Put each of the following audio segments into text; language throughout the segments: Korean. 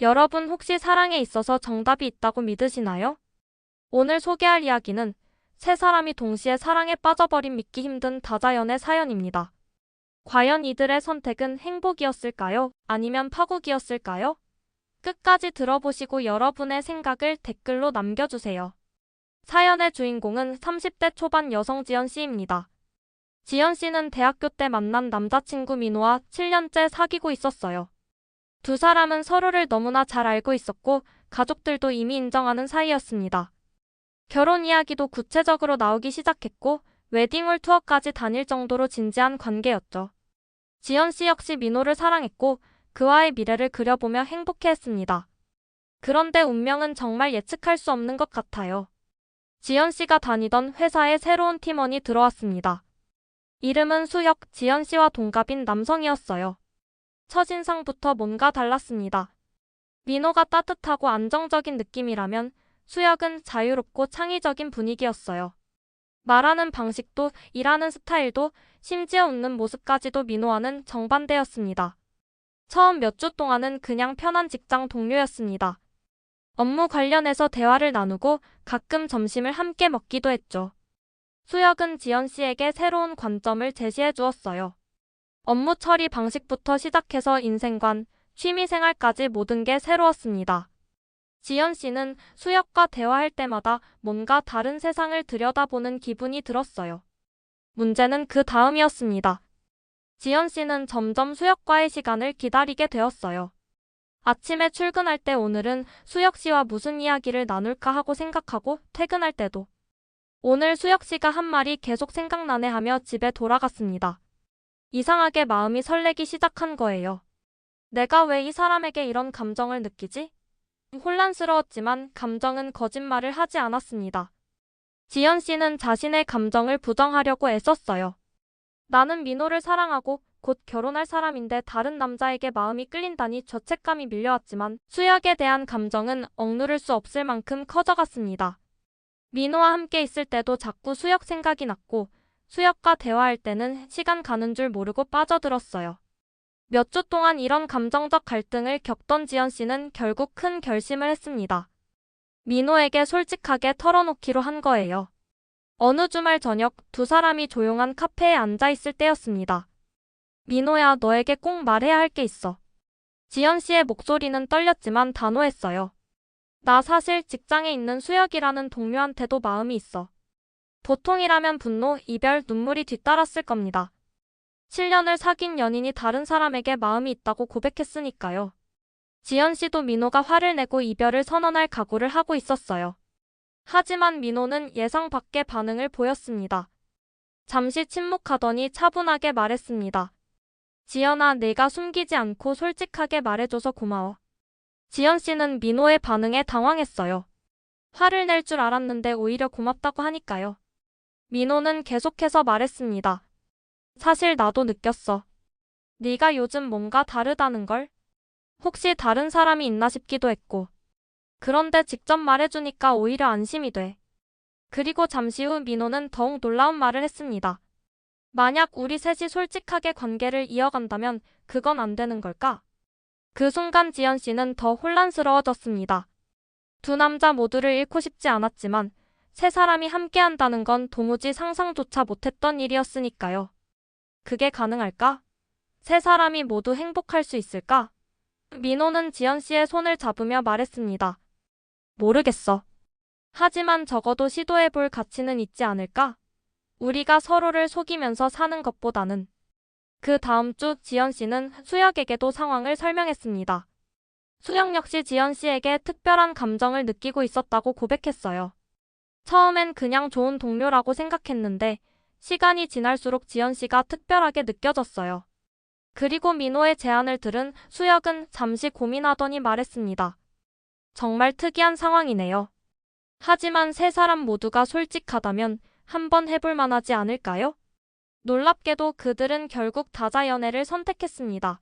여러분 혹시 사랑에 있어서 정답이 있다고 믿으시나요? 오늘 소개할 이야기는 세 사람이 동시에 사랑에 빠져버린 믿기 힘든 다자연의 사연입니다. 과연 이들의 선택은 행복이었을까요? 아니면 파국이었을까요? 끝까지 들어보시고 여러분의 생각을 댓글로 남겨주세요. 사연의 주인공은 30대 초반 여성 지연 씨입니다. 지연 씨는 대학교 때 만난 남자친구 민호와 7년째 사귀고 있었어요. 두 사람은 서로를 너무나 잘 알고 있었고 가족들도 이미 인정하는 사이였습니다. 결혼 이야기도 구체적으로 나오기 시작했고 웨딩홀 투어까지 다닐 정도로 진지한 관계였죠. 지연 씨 역시 민호를 사랑했고 그와의 미래를 그려보며 행복해했습니다. 그런데 운명은 정말 예측할 수 없는 것 같아요. 지연 씨가 다니던 회사에 새로운 팀원이 들어왔습니다. 이름은 수혁, 지연 씨와 동갑인 남성이었어요. 첫인상부터 뭔가 달랐습니다. 민호가 따뜻하고 안정적인 느낌이라면 수혁은 자유롭고 창의적인 분위기였어요. 말하는 방식도 일하는 스타일도 심지어 웃는 모습까지도 민호와는 정반대였습니다. 처음 몇 주 동안은 그냥 편한 직장 동료였습니다. 업무 관련해서 대화를 나누고 가끔 점심을 함께 먹기도 했죠. 수혁은 지연 씨에게 새로운 관점을 제시해 주었어요. 업무 처리 방식부터 시작해서 인생관, 취미생활까지 모든 게 새로웠습니다. 지연 씨는 수혁과 대화할 때마다 뭔가 다른 세상을 들여다보는 기분이 들었어요. 문제는 그 다음이었습니다. 지연 씨는 점점 수혁과의 시간을 기다리게 되었어요. 아침에 출근할 때 오늘은 수혁 씨와 무슨 이야기를 나눌까 하고 생각하고 퇴근할 때도 오늘 수혁 씨가 한 말이 계속 생각나네 하며 집에 돌아갔습니다. 이상하게 마음이 설레기 시작한 거예요. 내가 왜 이 사람에게 이런 감정을 느끼지? 혼란스러웠지만 감정은 거짓말을 하지 않았습니다. 지연 씨는 자신의 감정을 부정하려고 애썼어요. 나는 민호를 사랑하고 곧 결혼할 사람인데 다른 남자에게 마음이 끌린다니 죄책감이 밀려왔지만 수혁에 대한 감정은 억누를 수 없을 만큼 커져갔습니다. 민호와 함께 있을 때도 자꾸 수혁 생각이 났고 수혁과 대화할 때는 시간 가는 줄 모르고 빠져들었어요. 몇 주 동안 이런 감정적 갈등을 겪던 지연 씨는 결국 큰 결심을 했습니다. 민호에게 솔직하게 털어놓기로 한 거예요. 어느 주말 저녁 두 사람이 조용한 카페에 앉아 있을 때였습니다. 민호야, 너에게 꼭 말해야 할 게 있어. 지연 씨의 목소리는 떨렸지만 단호했어요. 나 사실 직장에 있는 수혁이라는 동료한테도 마음이 있어. 보통이라면 분노, 이별, 눈물이 뒤따랐을 겁니다. 7년을 사귄 연인이 다른 사람에게 마음이 있다고 고백했으니까요. 지연 씨도 민호가 화를 내고 이별을 선언할 각오를 하고 있었어요. 하지만 민호는 예상 밖의 반응을 보였습니다. 잠시 침묵하더니 차분하게 말했습니다. 지연아, 내가 숨기지 않고 솔직하게 말해줘서 고마워. 지연 씨는 민호의 반응에 당황했어요. 화를 낼 줄 알았는데 오히려 고맙다고 하니까요. 민호는 계속해서 말했습니다. 사실 나도 느꼈어. 네가 요즘 뭔가 다르다는 걸? 혹시 다른 사람이 있나 싶기도 했고. 그런데 직접 말해주니까 오히려 안심이 돼. 그리고 잠시 후 민호는 더욱 놀라운 말을 했습니다. 만약 우리 셋이 솔직하게 관계를 이어간다면 그건 안 되는 걸까? 그 순간 지연 씨는 더 혼란스러워졌습니다. 두 남자 모두를 잃고 싶지 않았지만 세 사람이 함께 한다는 건 도무지 상상조차 못했던 일이었으니까요. 그게 가능할까? 세 사람이 모두 행복할 수 있을까? 민호는 지연 씨의 손을 잡으며 말했습니다. 모르겠어. 하지만 적어도 시도해 볼 가치는 있지 않을까? 우리가 서로를 속이면서 사는 것보다는. 그 다음 주 지연 씨는 수혁에게도 상황을 설명했습니다. 수혁 역시 지연 씨에게 특별한 감정을 느끼고 있었다고 고백했어요. 처음엔 그냥 좋은 동료라고 생각했는데 시간이 지날수록 지연 씨가 특별하게 느껴졌어요. 그리고 민호의 제안을 들은 수혁은 잠시 고민하더니 말했습니다. 정말 특이한 상황이네요. 하지만 세 사람 모두가 솔직하다면 한번 해볼 만하지 않을까요? 놀랍게도 그들은 결국 다자 연애를 선택했습니다.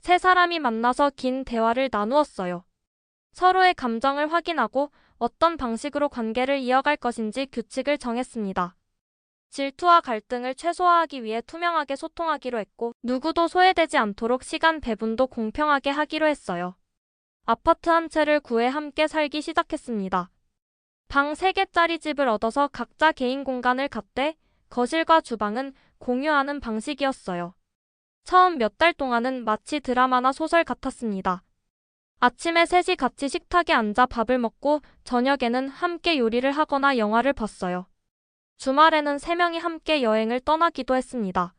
세 사람이 만나서 긴 대화를 나누었어요. 서로의 감정을 확인하고 어떤 방식으로 관계를 이어갈 것인지 규칙을 정했습니다. 질투와 갈등을 최소화하기 위해 투명하게 소통하기로 했고, 누구도 소외되지 않도록 시간 배분도 공평하게 하기로 했어요. 아파트 한 채를 구해 함께 살기 시작했습니다. 방 3개짜리 집을 얻어서 각자 개인 공간을 갖되 거실과 주방은 공유하는 방식이었어요. 처음 몇 달 동안은 마치 드라마나 소설 같았습니다. 아침에 셋이 같이 식탁에 앉아 밥을 먹고 저녁에는 함께 요리를 하거나 영화를 봤어요. 주말에는 세 명이 함께 여행을 떠나기도 했습니다.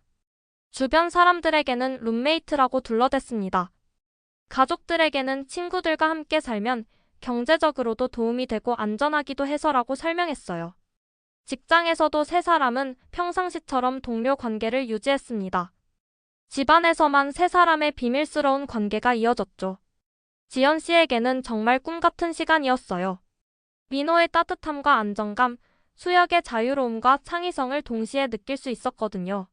주변 사람들에게는 룸메이트라고 둘러댔습니다. 가족들에게는 친구들과 함께 살면 경제적으로도 도움이 되고 안전하기도 해서라고 설명했어요. 직장에서도 세 사람은 평상시처럼 동료 관계를 유지했습니다. 집안에서만 세 사람의 비밀스러운 관계가 이어졌죠. 지연 씨에게는 정말 꿈 같은 시간이었어요. 민호의 따뜻함과 안정감, 수혁의 자유로움과 창의성을 동시에 느낄 수 있었거든요.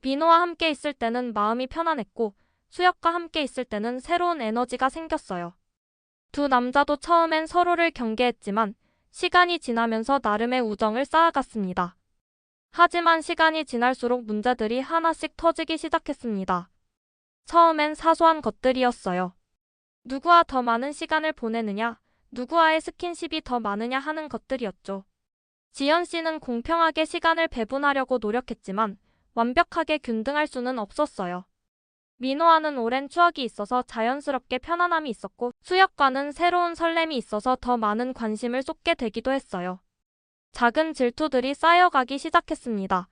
민호와 함께 있을 때는 마음이 편안했고, 수혁과 함께 있을 때는 새로운 에너지가 생겼어요. 두 남자도 처음엔 서로를 경계했지만, 시간이 지나면서 나름의 우정을 쌓아갔습니다. 하지만 시간이 지날수록 문제들이 하나씩 터지기 시작했습니다. 처음엔 사소한 것들이었어요. 누구와 더 많은 시간을 보내느냐, 누구와의 스킨십이 더 많으냐 하는 것들이었죠. 지연 씨는 공평하게 시간을 배분하려고 노력했지만 완벽하게 균등할 수는 없었어요. 민호와는 오랜 추억이 있어서 자연스럽게 편안함이 있었고 수혁과는 새로운 설렘이 있어서 더 많은 관심을 쏟게 되기도 했어요. 작은 질투들이 쌓여가기 시작했습니다.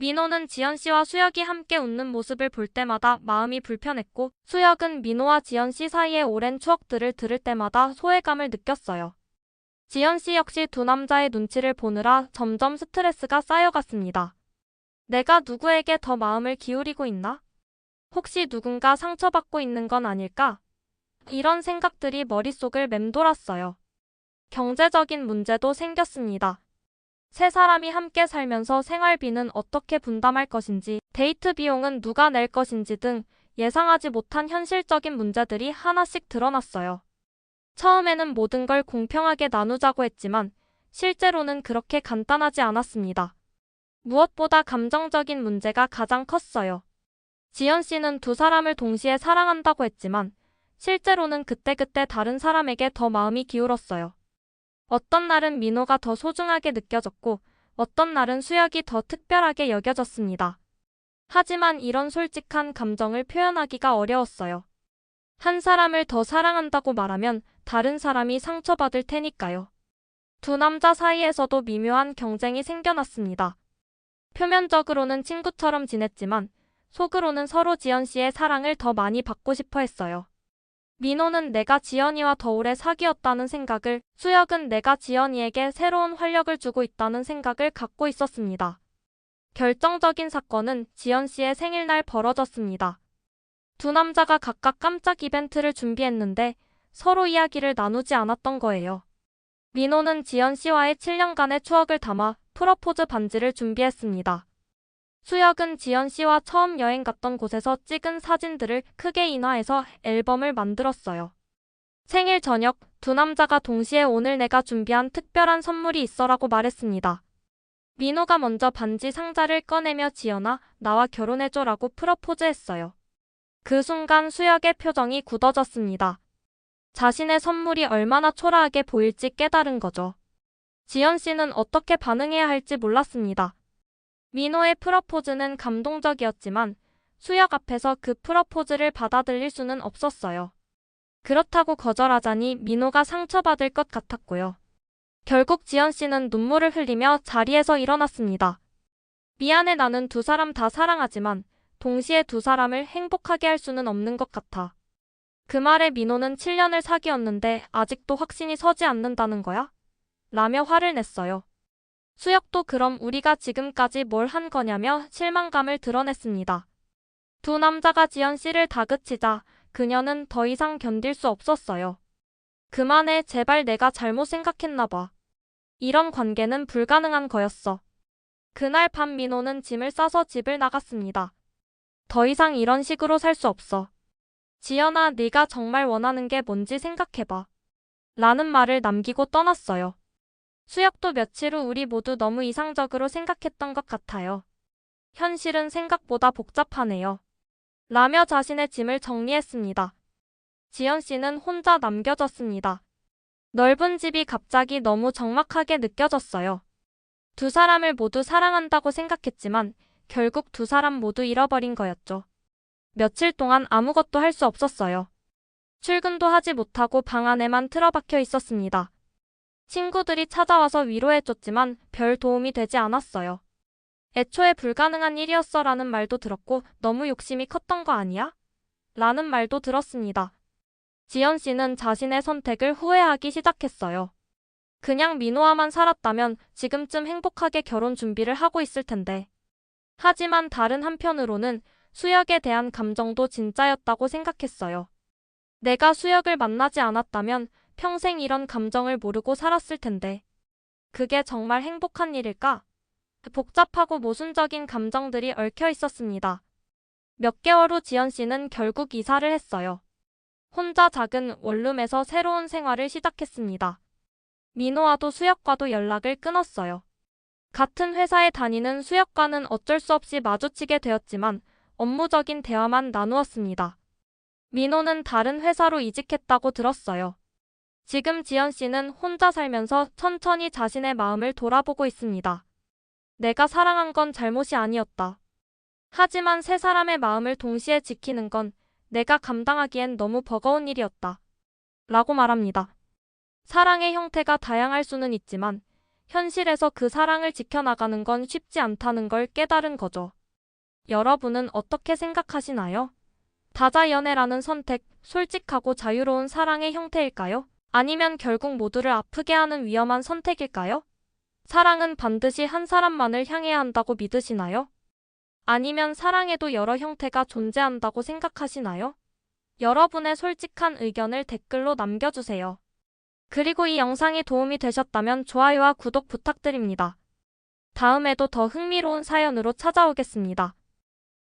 민호는 지연 씨와 수혁이 함께 웃는 모습을 볼 때마다 마음이 불편했고 수혁은 민호와 지연 씨 사이의 오랜 추억들을 들을 때마다 소외감을 느꼈어요. 지연 씨 역시 두 남자의 눈치를 보느라 점점 스트레스가 쌓여갔습니다. 내가 누구에게 더 마음을 기울이고 있나? 혹시 누군가 상처받고 있는 건 아닐까? 이런 생각들이 머릿속을 맴돌았어요. 경제적인 문제도 생겼습니다. 세 사람이 함께 살면서 생활비는 어떻게 분담할 것인지, 데이트 비용은 누가 낼 것인지 등 예상하지 못한 현실적인 문제들이 하나씩 드러났어요. 처음에는 모든 걸 공평하게 나누자고 했지만 실제로는 그렇게 간단하지 않았습니다. 무엇보다 감정적인 문제가 가장 컸어요. 지연 씨는 두 사람을 동시에 사랑한다고 했지만 실제로는 그때그때 다른 사람에게 더 마음이 기울었어요. 어떤 날은 민호가 더 소중하게 느껴졌고 어떤 날은 수혁이 더 특별하게 여겨졌습니다. 하지만 이런 솔직한 감정을 표현하기가 어려웠어요. 한 사람을 더 사랑한다고 말하면 다른 사람이 상처받을 테니까요. 두 남자 사이에서도 미묘한 경쟁이 생겨났습니다. 표면적으로는 친구처럼 지냈지만 속으로는 서로 지연 씨의 사랑을 더 많이 받고 싶어 했어요. 민호는 내가 지연이와 더 오래 사귀었다는 생각을, 수혁은 내가 지연이에게 새로운 활력을 주고 있다는 생각을 갖고 있었습니다. 결정적인 사건은 지연 씨의 생일날 벌어졌습니다. 두 남자가 각각 깜짝 이벤트를 준비했는데 서로 이야기를 나누지 않았던 거예요. 민호는 지연 씨와의 7년간의 추억을 담아 프러포즈 반지를 준비했습니다. 수혁은 지연 씨와 처음 여행 갔던 곳에서 찍은 사진들을 크게 인화해서 앨범을 만들었어요. 생일 저녁 두 남자가 동시에 오늘 내가 준비한 특별한 선물이 있어라고 말했습니다. 민호가 먼저 반지 상자를 꺼내며 지연아 나와 결혼해줘라고 프러포즈했어요. 그 순간 수혁의 표정이 굳어졌습니다. 자신의 선물이 얼마나 초라하게 보일지 깨달은 거죠. 지연 씨는 어떻게 반응해야 할지 몰랐습니다. 민호의 프러포즈는 감동적이었지만 수혁 앞에서 그 프러포즈를 받아들일 수는 없었어요. 그렇다고 거절하자니 민호가 상처받을 것 같았고요. 결국 지연 씨는 눈물을 흘리며 자리에서 일어났습니다. 미안해 나는 두 사람 다 사랑하지만 동시에 두 사람을 행복하게 할 수는 없는 것 같아. 그 말에 민호는 7년을 사귀었는데 아직도 확신이 서지 않는다는 거야? 라며 화를 냈어요. 수혁도 그럼 우리가 지금까지 뭘 한 거냐며 실망감을 드러냈습니다. 두 남자가 지연 씨를 다그치자 그녀는 더 이상 견딜 수 없었어요. 그만해 제발 내가 잘못 생각했나 봐. 이런 관계는 불가능한 거였어. 그날 밤 민호는 짐을 싸서 집을 나갔습니다. 더 이상 이런 식으로 살 수 없어. 지연아 네가 정말 원하는 게 뭔지 생각해봐. 라는 말을 남기고 떠났어요. 수혁도 며칠 후 우리 모두 너무 이상적으로 생각했던 것 같아요. 현실은 생각보다 복잡하네요. 라며 자신의 짐을 정리했습니다. 지연 씨는 혼자 남겨졌습니다. 넓은 집이 갑자기 너무 적막하게 느껴졌어요. 두 사람을 모두 사랑한다고 생각했지만 결국 두 사람 모두 잃어버린 거였죠. 며칠 동안 아무것도 할 수 없었어요. 출근도 하지 못하고 방 안에만 틀어박혀 있었습니다. 친구들이 찾아와서 위로해줬지만 별 도움이 되지 않았어요. 애초에 불가능한 일이었어 라는 말도 들었고 너무 욕심이 컸던 거 아니야? 라는 말도 들었습니다. 지연 씨는 자신의 선택을 후회하기 시작했어요. 그냥 민호와만 살았다면 지금쯤 행복하게 결혼 준비를 하고 있을 텐데. 하지만 다른 한편으로는 수혁에 대한 감정도 진짜였다고 생각했어요. 내가 수혁을 만나지 않았다면 평생 이런 감정을 모르고 살았을 텐데. 그게 정말 행복한 일일까? 복잡하고 모순적인 감정들이 얽혀 있었습니다. 몇 개월 후 지연 씨는 결국 이사를 했어요. 혼자 작은 원룸에서 새로운 생활을 시작했습니다. 민호와도 수혁과도 연락을 끊었어요. 같은 회사에 다니는 수혁과는 어쩔 수 없이 마주치게 되었지만 업무적인 대화만 나누었습니다. 민호는 다른 회사로 이직했다고 들었어요. 지금 지연 씨는 혼자 살면서 천천히 자신의 마음을 돌아보고 있습니다. 내가 사랑한 건 잘못이 아니었다. 하지만 세 사람의 마음을 동시에 지키는 건 내가 감당하기엔 너무 버거운 일이었다. 라고 말합니다. 사랑의 형태가 다양할 수는 있지만 현실에서 그 사랑을 지켜나가는 건 쉽지 않다는 걸 깨달은 거죠. 여러분은 어떻게 생각하시나요? 다자연애라는 선택, 솔직하고 자유로운 사랑의 형태일까요? 아니면 결국 모두를 아프게 하는 위험한 선택일까요? 사랑은 반드시 한 사람만을 향해야 한다고 믿으시나요? 아니면 사랑에도 여러 형태가 존재한다고 생각하시나요? 여러분의 솔직한 의견을 댓글로 남겨주세요. 그리고 이 영상이 도움이 되셨다면 좋아요와 구독 부탁드립니다. 다음에도 더 흥미로운 사연으로 찾아오겠습니다.